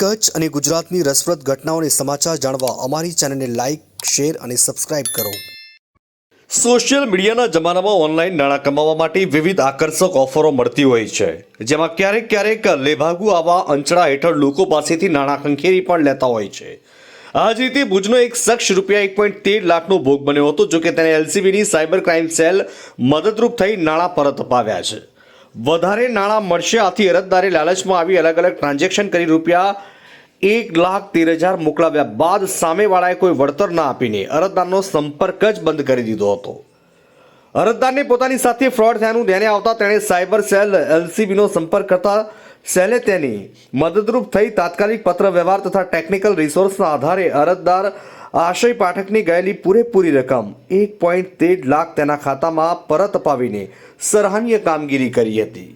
કચ્છ અને ગુજરાતની રસપ્રદ ઘટનાઓને સમાચાર જાણવા અમારી ચેનલને લાઇક શેર અને સબસ્ક્રાઇબ કરો. સોશિયલ મીડિયાના જમાનામાં ઓનલાઈન નાણાં કમાવા માટે વિવિધ આકર્ષક ઓફરો મળતી હોય છે. જેમાં ક્યારેક ક્યારેક લેભાગુ આવા અંચળા હેઠળ લોકો પાસેથી નાણાં ખંખેરી પણ લેતા હોય છે. આ જ રીતે ભુજનો એક શખ્સ રૂપિયા એક પોઈન્ટ તેર લાખનો ભોગ બન્યો હતો, જોકે તેને એલસીબીની સાયબર ક્રાઇમ સેલ મદદરૂપ થઈ નાણાં પરત અપાવ્યા છે. વધારે નાણાં મળશે. આથી અરજદારે લાલચમાં આવી અલગ અલગ ટ્રાન્ઝેક્શન કરી રૂપિયા એક લાખ તેર હજાર મોકલાવ્યા બાદ સામેવાળાએ કોઈ વળતર ના આપીને અરજદારનો સંપર્ક જ બંધ કરી દીધો હતો. અરજદારને પોતાની સાથે ફ્રોડ થયાનું ધ્યાને આવતા તેણે સાયબર સેલ એલસીબીનો સંપર્ક કરતા સેલે તેની મદદરૂપ થઈ તાત્કાલિક પત્ર વ્યવહાર તથા ટેકનિકલ રિસોર્સના આધારે અરજદાર આશય પાઠકની ગયેલી પૂરેપૂરી રકમ એક પોઈન્ટ તેર લાખ તેના ખાતામાં પરત અપાવીને સરાહનીય કામગીરી કરી હતી.